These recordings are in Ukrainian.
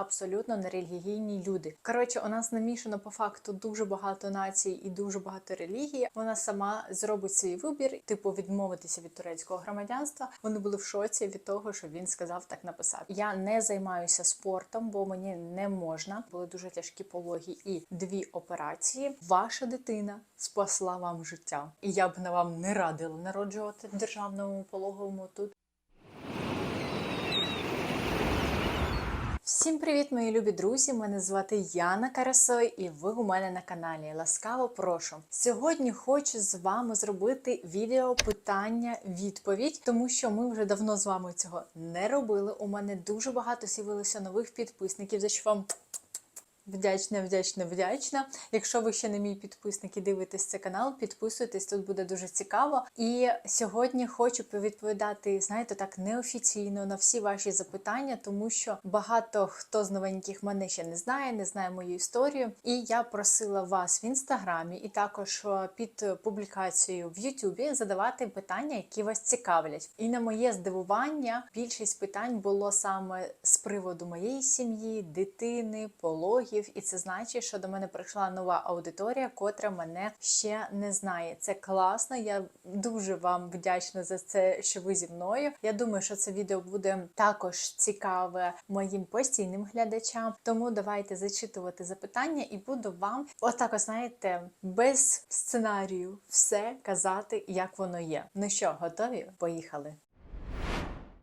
абсолютно нерелігійні люди. Коротше, у нас намішано по факту дуже багато націй і дуже багато релігій. Вона сама зробить свій вибір, типу відмовитися від турецького громадянства. Вони були в шоці від того, що він сказав так написати. Я не займаюся спортом, бо мені не можна. Були дуже тяжкі пологи і дві операції. Ваша дитина спасла вам життя, і я б на вам не радила народжувати в державному пологовому тут. Всім привіт, мої любі друзі! Мене звати Яна Карасой, і ви у мене на каналі. Ласкаво прошу. Сьогодні хочу з вами зробити відео питання-відповідь, тому що ми вже давно з вами цього не робили. У мене дуже багато з'явилося нових підписників, за що вам. Вдячна, вдячна, вдячна. Якщо ви ще не мій підписник і дивитесь цей канал, підписуйтесь, тут буде дуже цікаво. І сьогодні хочу повідповідати, знаєте, так неофіційно на всі ваші запитання, тому що багато хто з новеньких мене ще не знає, не знає мою історію. І я просила вас в інстаграмі і також е, під публікацією в Ютубі задавати питання, які вас цікавлять. І на моє здивування більшість питань було саме з приводу моєї сім'ї, дитини, пологів. І це значить, що до мене прийшла нова аудиторія, котра мене ще не знає. Це класно. Я дуже вам вдячна за це, що ви зі мною. Я думаю, що це відео буде також цікаве моїм постійним глядачам. Тому давайте зачитувати запитання і буду вам отак, знаєте, без сценарію все казати, як воно є. Ну що, готові? Поїхали.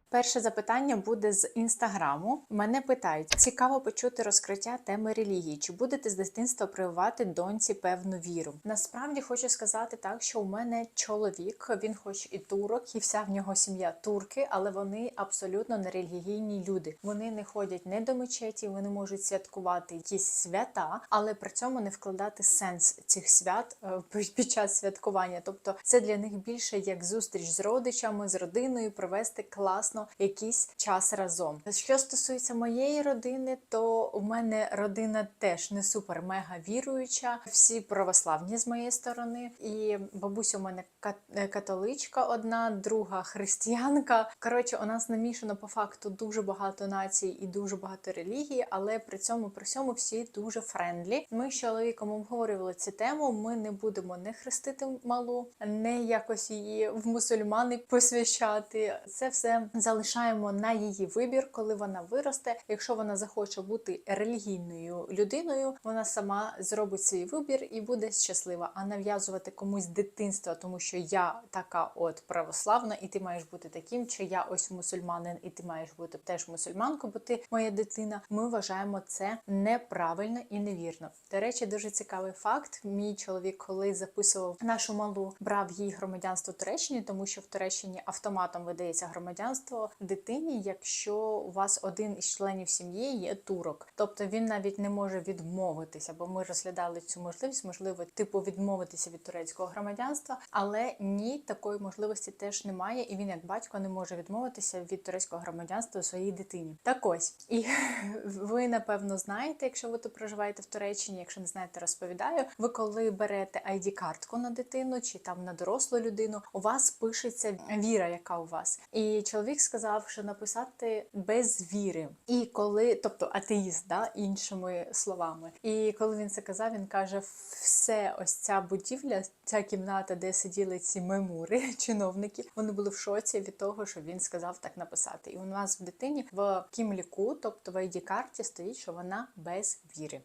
Перше запитання буде з інстаграму. Мене питають: цікаво почути розкриття теми релігії. Чи будете з дитинства прививати доньці певну віру? Насправді хочу сказати так, що у мене чоловік, він, хоч і турок, і вся в нього сім'я турки, але вони абсолютно не релігійні люди. Вони не ходять не до мечеті, вони можуть святкувати якісь свята, але при цьому не вкладати сенс цих свят е, під час святкування. Тобто, це для них більше як зустріч з родичами, з родиною, провести класно якийсь час разом. Що стосується моєї родини, то у мене родина теж не супер мега віруюча. Всі православні з моєї сторони, і бабуся у мене кат- католичка, одна, друга християнка. Коротше, у нас намішано по факту дуже багато націй і дуже багато релігій, але при цьому при всьому всі дуже френдлі. Ми з чоловіком обговорювали цю тему. Ми не будемо не хрестити малу, не якось її в мусульмани посвящати. Це все залишаємо на її вибір, коли вона виросте. Якщо вона захоче бути релігійною людиною, вона сама зробить свій вибір і буде щаслива. А нав'язувати комусь дитинство, тому що я така от православна, і ти маєш бути таким, чи я ось мусульманин, і ти маєш бути теж мусульманкою, бо ти моя дитина. Ми вважаємо це неправильно і невірно. До речі, дуже цікавий факт. Мій чоловік, коли записував нашу малу, брав їй громадянство Туреччини, тому що в Туреччині автоматом видається громадянство дитині, якщо у вас один із членів сім'ї є турок, тобто він навіть не може відмовитися, бо ми розглядали цю можливість, можливо, типу відмовитися від турецького громадянства, але ні, такої можливості теж немає, і він, як батько, не може відмовитися від турецького громадянства своїй дитині. Так ось, і ви напевно знаєте, якщо ви тут проживаєте в Туреччині, якщо не знаєте, розповідаю. Ви коли берете id картку на дитину чи там на дорослу людину, у вас пишеться віра, яка у вас, і чоловік сказав, що написати без віри. І коли, тобто атеїст, да, іншими словами. І коли він це казав, він каже: все, ось ця будівля, ця кімната, де сиділи ці мемури, чиновники, вони були в шоці від того, що він сказав так написати. І у нас в дитині в кімліку, тобто в id карті стоїть, що вона без віри.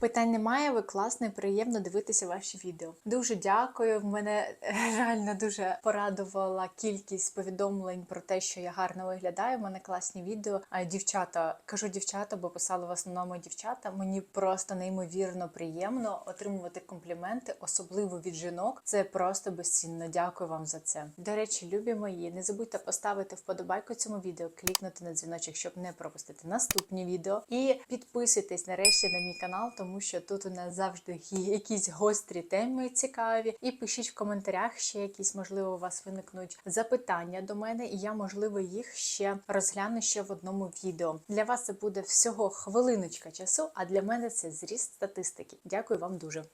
Питань немає, ви класно і приємно дивитися ваші відео. Дуже дякую. В мене е, реально дуже порадувала кількість повідомлень про те, що я гарно виглядаю. У мене класні відео. А дівчата кажу дівчата, бо писали в основному дівчата. Мені просто неймовірно приємно отримувати компліменти, особливо від жінок. Це просто безцінно. Дякую вам за це. До речі, любі мої, не забудьте поставити вподобайку цьому відео, клікнути на дзвіночок, щоб не пропустити наступні відео. І підписуйтесь нарешті на мій канал, тому що тут у нас завжди якісь гострі теми цікаві. І пишіть в коментарях ще якісь, можливо, у вас виникнуть запитання до мене, і я, можливо, їх ще розгляну ще в одному відео. Для вас це буде всього хвилиночка часу, а для мене це зріст статистики. Дякую вам дуже.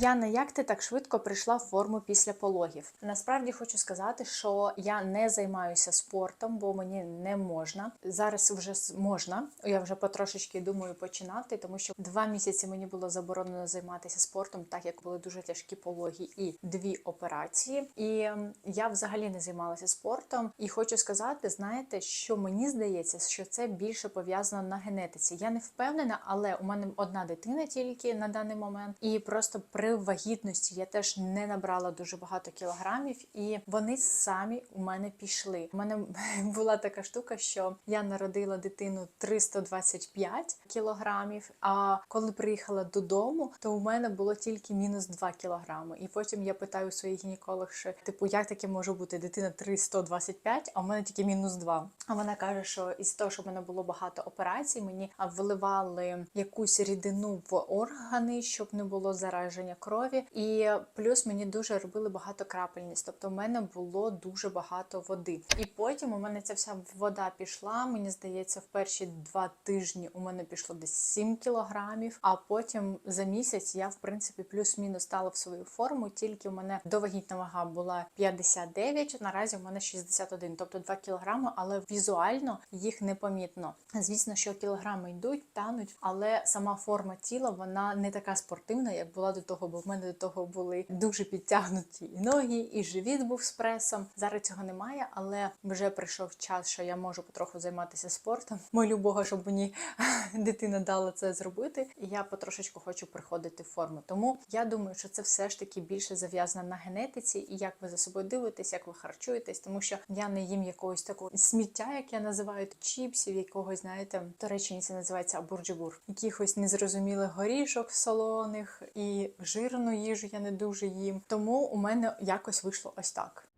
Яна, як ти так швидко прийшла в форму після пологів? Насправді хочу сказати, що я не займаюся спортом, бо мені не можна. Зараз вже можна. Я вже потрошечки думаю починати, тому що два місяці мені було заборонено займатися спортом, так як були дуже тяжкі пологи і дві операції. І я взагалі не займалася спортом. І хочу сказати, знаєте, що мені здається, що це більше пов'язано на генетиці. Я не впевнена, але у мене одна дитина тільки на даний момент, і просто при вагітності я теж не набрала дуже багато кілограмів, і вони самі у мене пішли. У мене була така штука, що я народила дитину 325 кілограмів. А коли приїхала додому, то у мене було тільки мінус 2 кілограми. І потім я питаю своїх гінеколог, що типу, як таке може бути дитина 325, а у мене тільки мінус 2. А вона каже, що із того, що в мене було багато операцій, мені вливали якусь рідину в органи, щоб не було зараження крові. І плюс мені дуже робили багато крапельниць. Тобто, в мене було дуже багато води. І потім у мене ця вся вода пішла. Мені здається, в перші два тижні у мене пішло десь 7 кілограмів. А потім за місяць я, в принципі, плюс-мінус стала в свою форму. Тільки у мене довагітна вага була 59, наразі у мене 61, тобто 2 кілограми, але візуально їх непомітно. Звісно, що кілограми йдуть, тануть, але сама форма тіла вона не така спортивна, як була до того, бо в мене до того були дуже підтягнуті і ноги, і живіт був з пресом. Зараз цього немає, але вже прийшов час, що я можу потроху займатися спортом. Молю Бога, щоб мені дитина дала це зробити. І я потрошечку хочу приходити в форму. Тому я думаю, що це все ж таки більше зав'язано на генетиці, і як ви за собою дивитесь, як ви харчуєтесь, тому що я не їм якогось такого сміття, як я називаю чіпсів, якогось, знаєте, в Туреччині це називається абурджибур, якихось незрозумілих горішок солоних і жирну їжу я не дуже їм. Тому у мене якось вийшло ось так.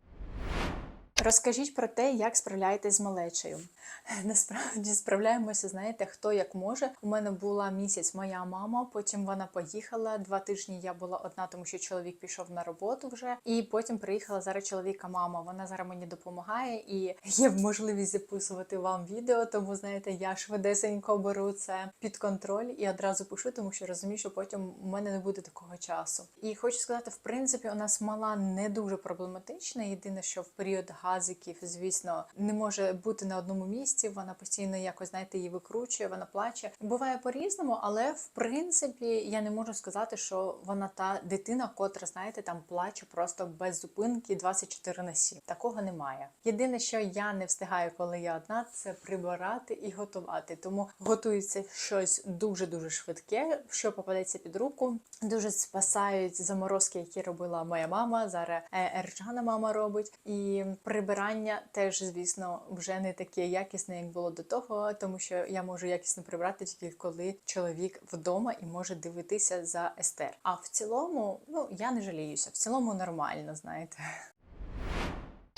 Розкажіть про те, як справляєтесь з малечею. Насправді справляємося, знаєте, хто як може. У мене була місяць моя мама, потім вона поїхала. Два тижні я була одна, тому що чоловік пішов на роботу вже. І потім приїхала зараз чоловіка мама. Вона зараз мені допомагає і є можливість записувати вам відео. Тому знаєте, я швидесенько беру це під контроль і одразу пишу, тому що розумію, що потім у мене не буде такого часу. І хочу сказати, в принципі, у нас мала не дуже проблематична. Єдине, що в період газиків, звісно, не може бути на одному місці. Вона постійно якось знаєте, її викручує, вона плаче. Буває по-різному, але в принципі я не можу сказати, що вона та дитина, котра знаєте, там плаче просто без зупинки 24 на 7. Такого немає. Єдине, що я не встигаю, коли я одна, це прибирати і готувати. Тому готується щось дуже дуже швидке, що попадеться під руку. Дуже спасають заморозки, які робила моя мама. Зараз е, Ерджана мама робить. І прибирання теж, звісно, вже не таке якісне, як було до того, тому що я можу якісно прибрати тільки коли чоловік вдома і може дивитися за естер. А в цілому, ну я не жаліюся. В цілому нормально, знаєте.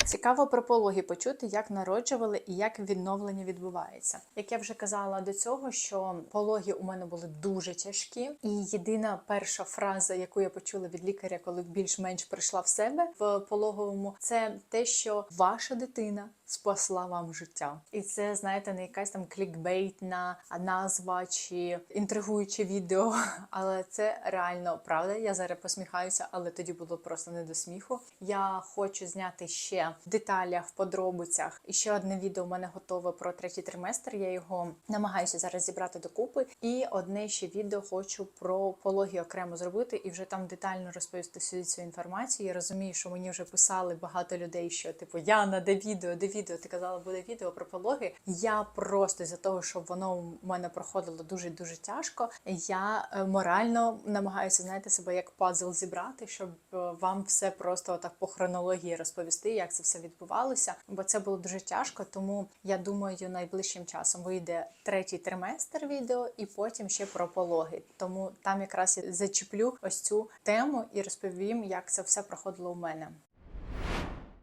Цікаво про пологи почути, як народжували і як відновлення відбувається. Як я вже казала до цього, що пологи у мене були дуже тяжкі, і єдина перша фраза, яку я почула від лікаря, коли більш-менш прийшла в себе в пологовому, це те, що ваша дитина спасла вам життя, і це знаєте, не якась там клікбейтна назва чи інтригуюче відео, але це реально правда. Я зараз посміхаюся, але тоді було просто не до сміху. Я хочу зняти ще в деталях, в подробицях. І ще одне відео у мене готове про третій триместр. Я його намагаюся зараз зібрати докупи. І одне ще відео хочу про пологи окремо зробити і вже там детально розповісти всю цю інформацію. Я розумію, що мені вже писали багато людей, що типу Яна, де відео, де відео? Ти казала, буде відео про пологи. Я просто за того, щоб воно у мене проходило дуже дуже тяжко. Я е, морально намагаюся знаєте себе як пазл зібрати, щоб е, вам все просто так по хронології розповісти, як це все відбувалося. Бо це було дуже тяжко. Тому я думаю, найближчим часом вийде третій триместр відео, і потім ще про пологи. Тому там якраз я зачеплю ось цю тему і розповім, як це все проходило у мене.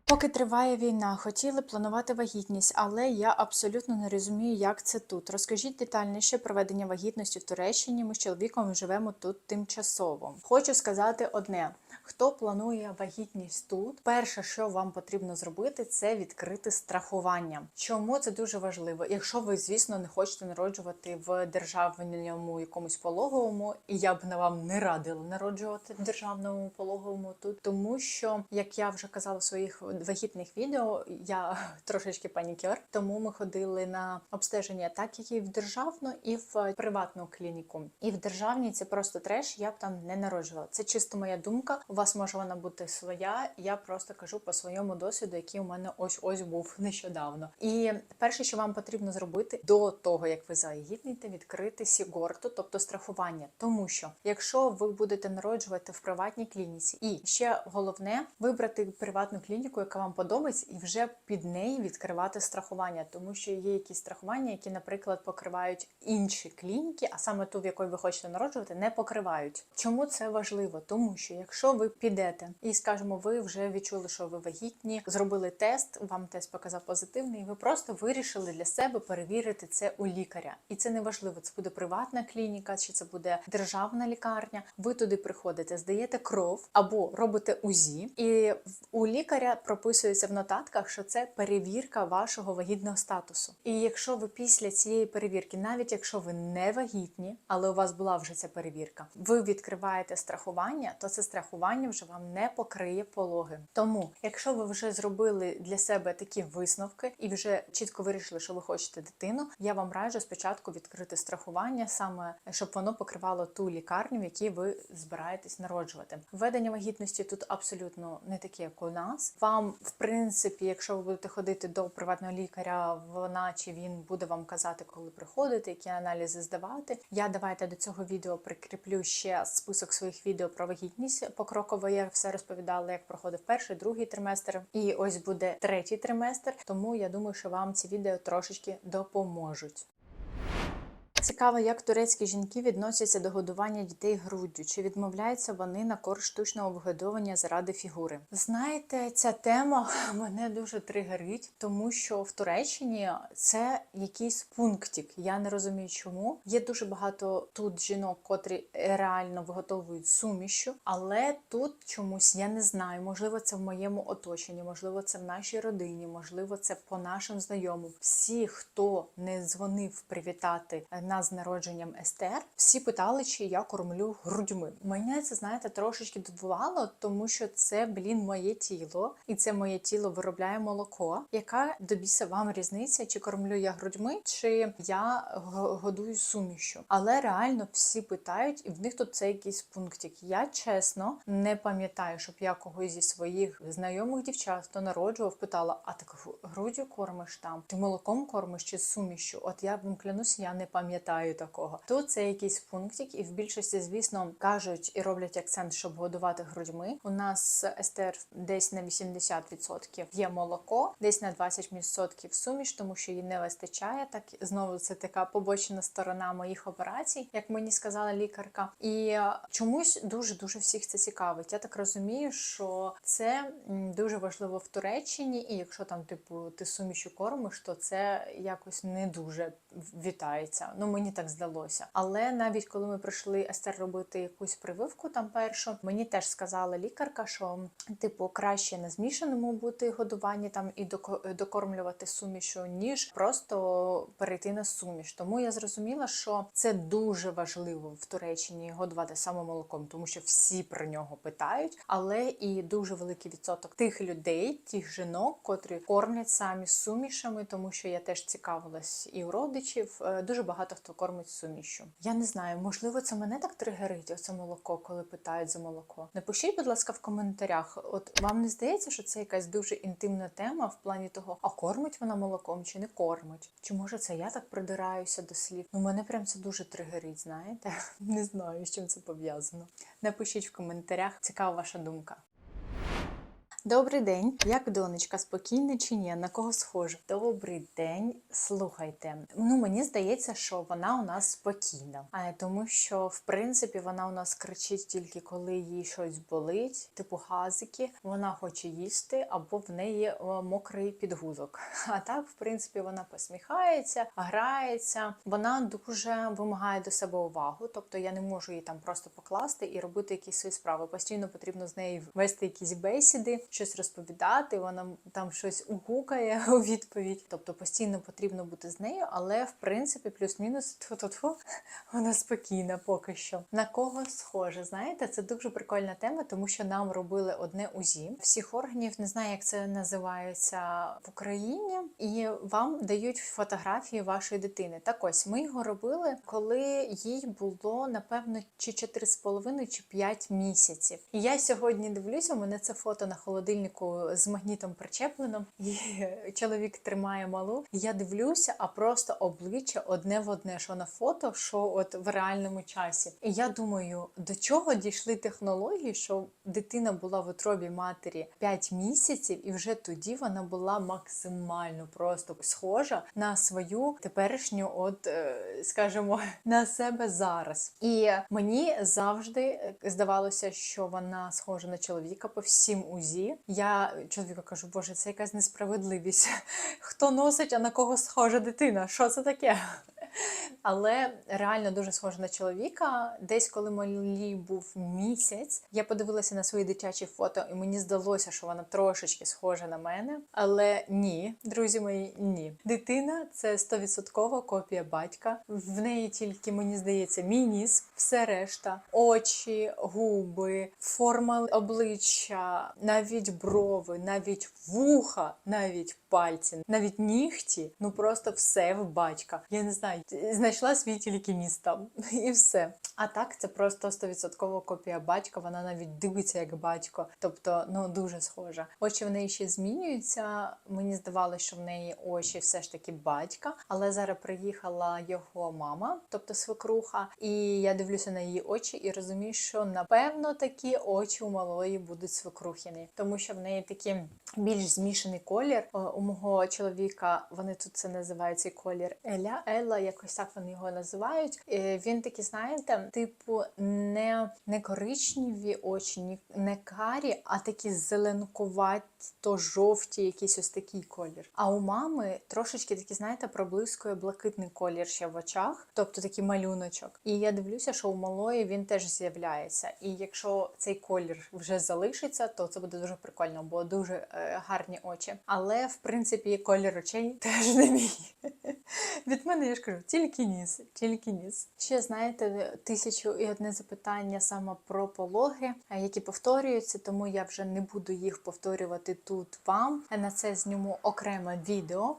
Поки триває війна, хотіли планувати вагітність, але я абсолютно не розумію, як це тут. Розкажіть детальніше проведення вагітності в Туреччині. Ми з чоловіком живемо тут тимчасово. Хочу сказати одне: хто планує вагітність тут, перше, що вам потрібно зробити, це відкрити страхування. Чому це дуже важливо? Якщо ви, звісно, не хочете народжувати в державному якомусь пологовому, і я б на вам не радила народжувати в державному пологовому тут, тому що, як я вже казала в своїх вагітних відео, я трошечки панікер, тому ми ходили на обстеження, так як і в державну, і в приватну клініку. І в державній це просто треш. Я б там не народжувала. Це чисто моя думка. У вас може вона бути своя. Я просто кажу по своєму досвіду, який у мене ось ось був нещодавно. І перше, що вам потрібно зробити до того, як ви завагітніте, відкрити сігорту, тобто страхування. Тому що якщо ви будете народжувати в приватній клініці, і ще головне вибрати приватну клініку, яка вам подобається, і вже під неї відкривати страхування, тому що є якісь страхування, які, наприклад, покривають інші клініки, а саме ту, в якої ви хочете народжувати, не покривають. Чому це важливо? Тому що якщо ви підете і скажімо, ви вже відчули, що ви вагітні, зробили тест, вам тест показав позитивний, і ви просто вирішили для себе перевірити це у лікаря. І це не важливо, це буде приватна клініка, чи це буде державна лікарня. Ви туди приходите, здаєте кров або робите УЗІ, і у лікаря прописується в нотатках, що це перевірка вашого вагітного статусу. І якщо ви після цієї перевірки, навіть якщо ви не вагітні, але у вас була вже ця перевірка, ви відкриваєте страхування, то це страхування вже вам не покриє пологи. Тому, якщо ви вже зробили для себе такі висновки і вже чітко вирішили, що ви хочете дитину, я вам раджу спочатку відкрити страхування, саме щоб воно покривало ту лікарню, в якій ви збираєтесь народжувати. Введення вагітності тут абсолютно не таке, як у нас. Вам, в принципі, якщо ви будете ходити до приватного лікаря, вона чи він буде вам казати, коли приходити, які аналізи здавати. Я давайте до цього відео прикріплю ще список своїх відео про вагітність. Покроково я все розповідала, як проходив перший, другий триместр, і ось буде третій триместр. Тому я думаю, що вам ці відео трошечки допоможуть. Цікаво, як турецькі жінки відносяться до годування дітей груддю, чи відмовляються вони на користь штучного вигодовування заради фігури. Знаєте, ця тема мене дуже тригерить, тому що в Туреччині це якийсь пунктик. Я не розумію, чому є дуже багато тут жінок, котрі реально виготовують сумішу, але тут чомусь я не знаю. Можливо, це в моєму оточенні, можливо, це в нашій родині, можливо, це по нашим знайомим. Всі, хто не дзвонив привітати на з народженням Естер, всі питали, чи я кормлю грудьми. Мене це знаєте трошечки дивувало, тому що це блін моє тіло, і це моє тіло виробляє молоко. Яка до біса вам різниця, чи кормлю я грудьми, чи я годую сумішу? Але реально всі питають, і в них тут це якийсь пунктик. Я чесно не пам'ятаю, щоб я когось зі своїх знайомих дівчат, хто народжував, питала: а так грудю кормиш там? Ти молоком кормиш чи сумішу? От я вам клянусь, я не пам'ятаю пам'ятаю такого. Тут це якийсь пунктик, і в більшості, звісно, кажуть і роблять акцент, щоб годувати грудьми. У нас естер десь на 80% є молоко, десь на 20% суміш, тому що їй не вистачає. Так знову це така побочена сторона моїх операцій, як мені сказала лікарка. І чомусь дуже дуже всіх це цікавить. Я так розумію, що це дуже важливо в Туреччині, і якщо там, типу, ти сумішу кормиш, то це якось не дуже вітається. Ну мені так здалося. Але навіть коли ми прийшли Естер робити якусь прививку там першу, мені теж сказала лікарка, що типу краще на змішаному бути годуванні там і докормлювати сумішу, ніж просто перейти на суміш. Тому я зрозуміла, що це дуже важливо в Туреччині годувати саме молоком, тому що всі про нього питають, але і дуже великий відсоток тих людей, тих жінок, котрі кормлять самі сумішами, тому що я теж цікавилась і у родичів. Е, дуже багато хто кормить сумішу. Я не знаю, можливо, це мене так тригерить, оце молоко, коли питають за молоко. Напишіть, будь ласка, в коментарях. От вам не здається, що це якась дуже інтимна тема в плані того, а кормить вона молоком чи не кормить? Чи може це я так придираюся до слів? Ну, мене прям це дуже тригерить, знаєте? Не знаю, з чим це пов'язано. Напишіть в коментарях, цікава ваша думка. Добрий день, як донечка, спокійна чи ні? На кого схожа? Добрий день. Слухайте, ну мені здається, що вона у нас спокійна, а тому, що в принципі вона у нас кричить тільки коли їй щось болить, типу газики. Вона хоче їсти, або в неї е, мокрий підгузок. А так, в принципі, вона посміхається, грається. Вона дуже вимагає до себе увагу. Тобто я не можу її там просто покласти і робити якісь свої справи. Постійно потрібно з нею вести якісь бесіди, щось розповідати. Вона там щось угукає у відповідь. Тобто постійно потрібно бути з нею, але в принципі, плюс-мінус вона спокійна поки що. На кого схоже? Знаєте, це дуже прикольна тема, тому що нам робили одне УЗІ всіх органів. Не знаю, як це називається в Україні, і вам дають фотографії вашої дитини. Так ось ми його робили, коли їй було напевно чи 4,5 чи 5 місяців. І я сьогодні дивлюся, у мене це фото на холодильнику з магнітом причеплено, і чоловік тримає малу. Я дивлюся, а просто обличчя одне в одне, що на фото, що от в реальному часі. І я думаю, до чого дійшли технології, що дитина була в утробі матері 5 місяців, і вже тоді вона була максимально просто схожа на свою теперішню, от е, скажімо, на себе зараз. І мені завжди е, здавалося, що вона схожа на чоловіка по всім узі. Я чоловіку кажу, боже, це якась несправедливість. Хто носить, а на кого схожа дитина? Що це таке? Але реально дуже схожа на чоловіка. Десь, коли малій був місяць, я подивилася на свої дитячі фото, і мені здалося, що вона трошечки схожа на мене. Але ні, друзі мої, ні. Дитина це 100% копія батька. В неї тільки, мені здається, мій ніс, все решта, очі, губи, форма обличчя, навіть брови, навіть вуха, навіть пальці, навіть нігті. Ну просто все в батька. Я не знаю, знайшла свій тільки ніс там і все. А так це просто 100% копія батька. Вона навіть дивиться як батько, тобто ну дуже схожа. Очі в неї ще змінюються. Мені здавалося, що в неї очі все ж таки батька, але зараз приїхала його мама, тобто свекруха, і я дивлюся на її очі і розумію, що напевно такі очі у малої будуть свекрухіни, тому що в неї такий більш змішаний колір. У мого чоловіка вони тут це називають цей колір Еля, Елла, якось так вони його називають. Він такий, знаєте, типу не, не коричневі очі, не карі, а такі зеленкуваті, то жовті, якийсь ось такий колір. А у мами трошечки такий, знаєте, проблискує блакитний колір ще в очах, тобто такий малюночок. І я дивлюся, що у малої він теж з'являється. І якщо цей колір вже залишиться, то це буде дуже прикольно, бо дуже е, гарні очі. Але в принципі колір очей теж не мій. Від мене я ж кажу, тільки ніс, тільки ніс. Ще знаєте, тисячу і одне запитання саме про пологи, е, які повторюються, тому я вже не буду їх повторювати тут вам. На це зніму окреме відео.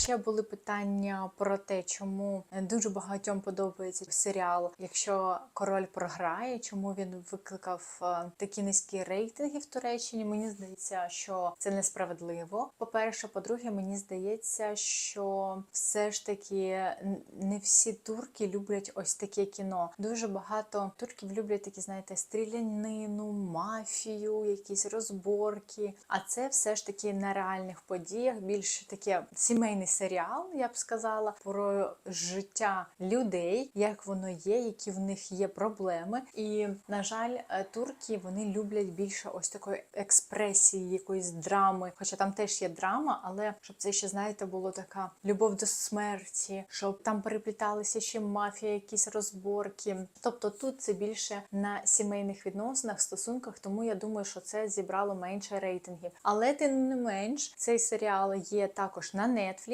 Ще були питання про те, чому дуже багатьом подобається серіал, якщо король програє, чому він викликав е, такі низькі рейтинги в Туреччині. Мені здається, що це несправедливо. По-перше, по-друге, мені здається, що все ж таки не всі турки люблять ось таке кіно. Дуже багато турків люблять такі, знаєте, стрілянину, мафію, якісь розборки. А це все ж таки на реальних подіях, більш таке сімейний серіал, я б сказала, про життя людей, як воно є, які в них є проблеми. І на жаль, е, турки вони люблять більше ось такої експресії, якоїсь драми. Хоча там теж є драма, але щоб це ще знаєте, було така любов до смерті, щоб там перепліталися ще мафія, якісь розборки. Тобто тут це більше на сімейних відносинах, стосунках, тому я думаю, що це зібрало менше рейтингів. Але тим не менш, цей серіал є також на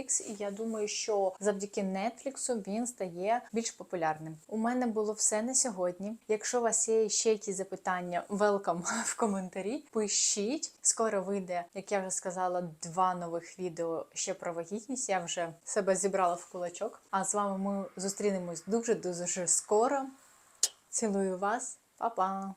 Netflix, і я думаю, що завдяки Netflix він стає більш популярним. У мене було все на сьогодні. Якщо у вас є ще якісь запитання, welcome в коментарі. Пишіть. Скоро вийде, як я вже сказала, два нових відео ще про вагітність. Я вже себе зібрала в кулачок. А з вами ми зустрінемось дуже дуже скоро. Цілую вас, Па-па!